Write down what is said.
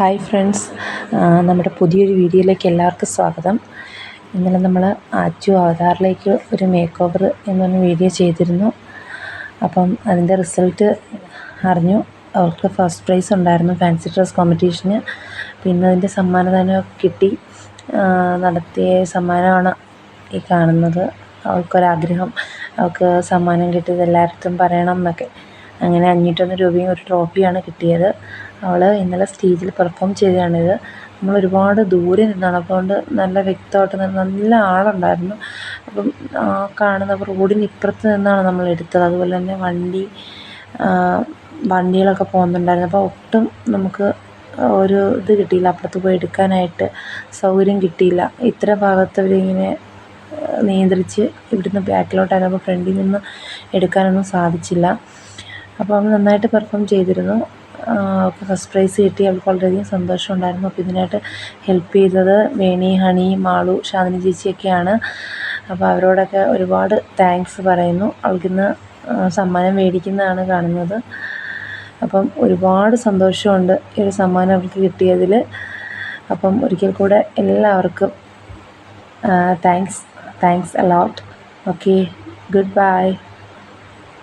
Hi friends. നമ്മുടെ പുതിയൊരു വീഡിയോയിലേക്ക് എല്ലാവർക്കും സ്വാഗതം. ഇന്നലെ നമ്മൾ അച്ചു അവതാറിലേക്ക് ഒരു മേക്ക് ഓവർ എന്ന് പറഞ്ഞ വീഡിയോ ചെയ്തിരുന്നു. അപ്പം അതിന്റെ റിസൾട്ട് അറിഞ്ഞു. അവർക്ക് ഫസ്റ്റ് പ്രൈസ് ഉണ്ടായിരുന്നു ഫാൻസി ഡ്രസ് കോമ്പറ്റീഷന് പിന്നെ അതിന്റെ സമ്മാനദാനമൊക്കെ കിട്ടി. നടത്തിയ സമ്മാനമാണ് ഈ കാണുന്നത്. അവൾക്കൊരാഗ്രഹം അവൾക്ക് സമ്മാനം കിട്ടിയത് എല്ലായിടത്തും പറയണം എന്നൊക്കെ. അങ്ങനെ അഞ്ഞൂറ്റൊന്ന് രൂപയും ഒരു ട്രോഫിയാണ് കിട്ടിയത്. അവൾ ഇന്നലെ സ്റ്റേജിൽ പെർഫോം ചെയ്തതാണിത്. നമ്മൾ ഒരുപാട് ദൂരെ നിന്നാണ്. അപ്പോൾ അതുകൊണ്ട് നല്ല വ്യക്തമായിട്ട് നല്ല ആളുണ്ടായിരുന്നു. അപ്പം ആ കാണുന്ന റോഡിന് ഇപ്പുറത്ത് നിന്നാണ് നമ്മൾ എടുത്തത്. അതുപോലെ തന്നെ വണ്ടി വണ്ടികളൊക്കെ പോകുന്നുണ്ടായിരുന്നു. അപ്പോൾ ഒട്ടും നമുക്ക് ഒരു ഇത് കിട്ടിയില്ല. അപ്പുറത്ത് പോയി എടുക്കാനായിട്ട് സൗകര്യം കിട്ടിയില്ല. ഇത്ര ഭാഗത്ത് അവരിങ്ങനെ നിയന്ത്രിച്ച് ഇവിടുന്ന് ബാക്കിലോട്ടായിരുന്നു അപ്പോൾ ഫ്രണ്ടിൽ നിന്ന് എടുക്കാനൊന്നും സാധിച്ചില്ല. അപ്പോൾ അവൾ നന്നായിട്ട് പെർഫോം ചെയ്തിരുന്നു. അവൾക്ക് ഫസ്റ്റ് പ്രൈസ് കിട്ടി. അവൾക്ക് വളരെയധികം സന്തോഷമുണ്ടായിരുന്നു അപ്പോൾ ഇതിനായിട്ട് ഹെൽപ്പ് ചെയ്തത് വേണി ഹണി മാളു ഷാദിനി ചേച്ചിയൊക്കെയാണ്. അപ്പോൾ അവരോടൊക്കെ ഒരുപാട് താങ്ക്സ് പറയുന്നു. അവൾക്കിന്ന് സമ്മാനം മേടിക്കുന്നതാണ് കാണുന്നത്. അപ്പം ഒരുപാട് സന്തോഷമുണ്ട് ഈ ഒരു സമ്മാനം അവൾക്ക് കിട്ടിയതിൽ അപ്പം ഒരിക്കൽ കൂടെ എല്ലാവർക്കും thanks thanks a lot okay good bye